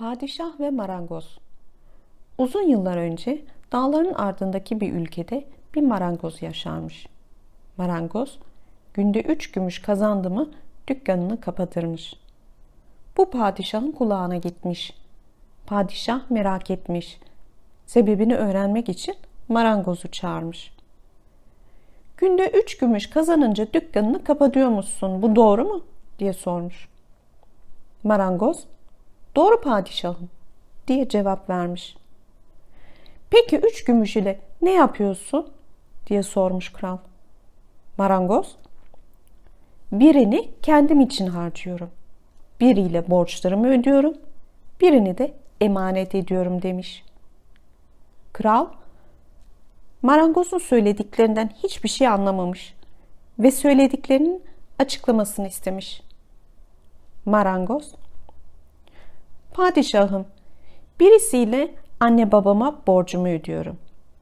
Padişah ve Marangoz Uzun yıllar önce dağların ardındaki bir ülkede bir marangoz yaşarmış. Marangoz günde üç gümüş kazandı mı dükkanını kapatırmış. Bu padişahın kulağına gitmiş. Padişah merak etmiş. Sebebini öğrenmek için marangozu çağırmış. Günde üç gümüş kazanınca dükkanını kapatıyormuşsun. Bu doğru mu? diye sormuş. Marangoz, doğru padişahım diye cevap vermiş. Peki üç gümüş ile ne yapıyorsun? diye sormuş kral. Marangoz, birini kendim için harcıyorum. Biriyle borçlarımı ödüyorum, birini de emanet ediyorum demiş. Kral, marangozun söylediklerinden hiçbir şey anlamamış ve söylediklerinin açıklamasını istemiş. Marangoz, Padişahım, birisiyle anne babama borcumu ödüyorum.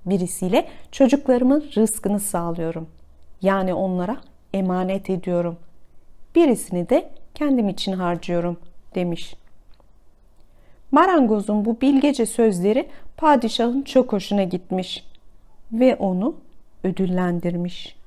Birisiyle çocuklarımın rızkını sağlıyorum. Yani onlara emanet ediyorum. Birisini de kendim için harcıyorum demiş. Marangozun bu bilgece sözleri padişahın çok hoşuna gitmiş ve onu ödüllendirmiş.